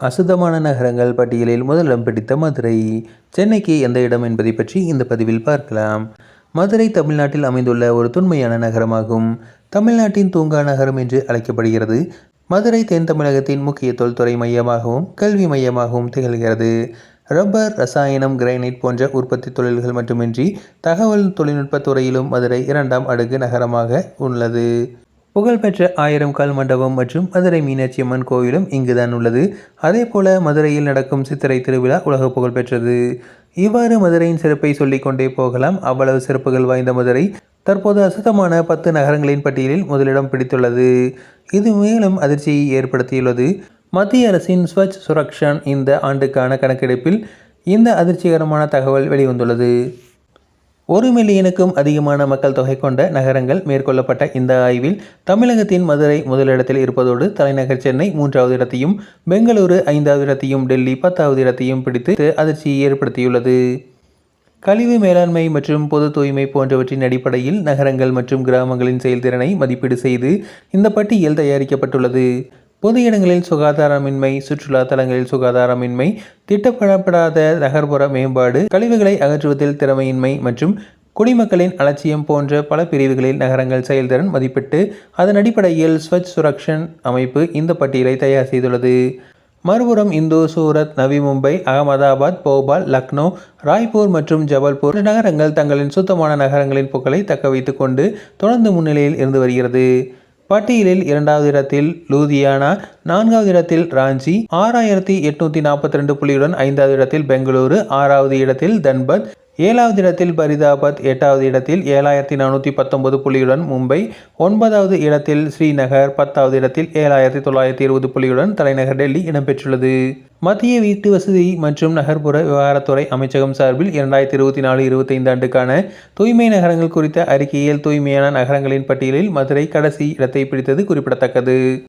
அசுத்தமான நகரங்கள் பட்டியலில் முதலிடம் பிடித்த மதுரை. சென்னைக்கு எந்த இடம் என்பதை பற்றி இந்த பதிவில் பார்க்கலாம். மதுரை தமிழ்நாட்டில் அமைந்துள்ள ஒரு தொன்மையான நகரமாகும். தமிழ்நாட்டின் தூங்கா நகரம் என்று அழைக்கப்படுகிறது. மதுரை தென் தமிழகத்தின் முக்கிய தொல்துறை மையமாகவும் கல்வி மையமாகவும் திகழ்கிறது. ரப்பர் ரசாயனம் கிரைனைட் போன்ற உற்பத்தி தொழில்கள் மட்டுமின்றி தகவல் தொழில்நுட்ப துறையிலும் மதுரை இரண்டாம் அடுக்கு நகரமாக உள்ளது. புகழ்பெற்ற ஆயிரம் கால் மண்டபம் மற்றும் மதுரை மீனாட்சி அம்மன் கோவிலும் இங்குதான் உள்ளது. அதே போல மதுரையில் நடக்கும் சித்திரை திருவிழா உலக புகழ்பெற்றது இவ்வாறு மதுரையின் சிறப்பை சொல்லிக்கொண்டே போகலாம். அவ்வளவு சிறப்புகள் வாய்ந்த மதுரை தற்போது அசுத்தமான பத்து நகரங்களின் பட்டியலில் முதலிடம் பிடித்துள்ளது. இது மேலும் அதிர்ச்சியை ஏற்படுத்தியுள்ளது. மத்திய அரசின் ஸ்வச் சுரக்ஷன் இந்த ஆண்டுக்கான கணக்கெடுப்பில் இந்த அதிர்ச்சிகரமான தகவல் வெளிவந்துள்ளது. ஒரு மில்லியனுக்கும் அதிகமான மக்கள் தொகை கொண்ட நகரங்கள் மேற்கொள்ளப்பட்ட இந்த ஆய்வில் தமிழகத்தின் மதுரை முதலிடத்தில் இருப்பதோடு தலைநகர் சென்னை மூன்றாவது இடத்தையும் பெங்களூரு ஐந்தாவது இடத்தையும் டெல்லி பத்தாவது இடத்தையும் பிடித்து அதிர்ச்சியை ஏற்படுத்தியுள்ளது. கழிவு மேலாண்மை மற்றும் பொது தூய்மை போன்றவற்றின் அடிப்படையில் நகரங்கள் மற்றும் கிராமங்களின் செயல்திறனை மதிப்பீடு செய்து இந்த பட்டியல் தயாரிக்கப்பட்டுள்ளது. பொது இடங்களில் சுகாதாரமின்மை சுற்றுலா தலங்களில் சுகாதாரமின்மை திட்டப்படப்படாத நகர்ப்புற மேம்பாடு கழிவுகளை அகற்றுவதில் திறமையின்மை மற்றும் குடிமக்களின் அலட்சியம் போன்ற பல பிரிவுகளில் நகரங்கள் செயல்திறன் மதிப்பிட்டு அதன் அடிப்படையில் ஸ்வச் சுரக்ஷன் அமைப்பு இந்த பட்டியலை தயார் செய்துள்ளது. மறுபுறம் இந்தூர் சூரத் நவி மும்பை அகமதாபாத் போபால் லக்னோ ராய்ப்பூர் மற்றும் ஜபல்பூர் நகரங்கள் தங்களின் சுத்தமான நகரங்களின் புகழை தக்க வைத்துக் கொண்டு தொடர்ந்து முன்னிலையில் இருந்து வருகிறது. பட்டியலில் இரண்டாவது இடத்தில் லூதியானா நான்காவது இடத்தில் ராஞ்சி ஆறாயிரத்தி எட்நூத்தி நாற்பத்தி ரெண்டு புள்ளியுடன் ஐந்தாவது இடத்தில் பெங்களூரு ஆறாவது இடத்தில் தன்பத் ஏழாவது இடத்தில் பரிதாபாத் எட்டாவது இடத்தில் ஏழாயிரத்தி நானூற்றி பத்தொன்பது புள்ளியுடன் மும்பை ஒன்பதாவது இடத்தில் ஸ்ரீநகர் பத்தாவது இடத்தில் ஏழாயிரத்தி தொள்ளாயிரத்தி இருபது புள்ளியுடன் தலைநகர் டெல்லி இடம்பெற்றுள்ளது. மத்திய வீட்டு வசதி மற்றும் நகர்ப்புற விவகாரத்துறை அமைச்சகம் சார்பில் இரண்டாயிரத்தி இருபத்தி நாலு இருபத்தைந்து ஆண்டுக்கான தூய்மை நகரங்கள் குறித்த அறிக்கையில் தூய்மையான நகரங்களின் பட்டியலில் மதுரை கடைசி இடத்தை பிடித்தது குறிப்பிடத்தக்கது.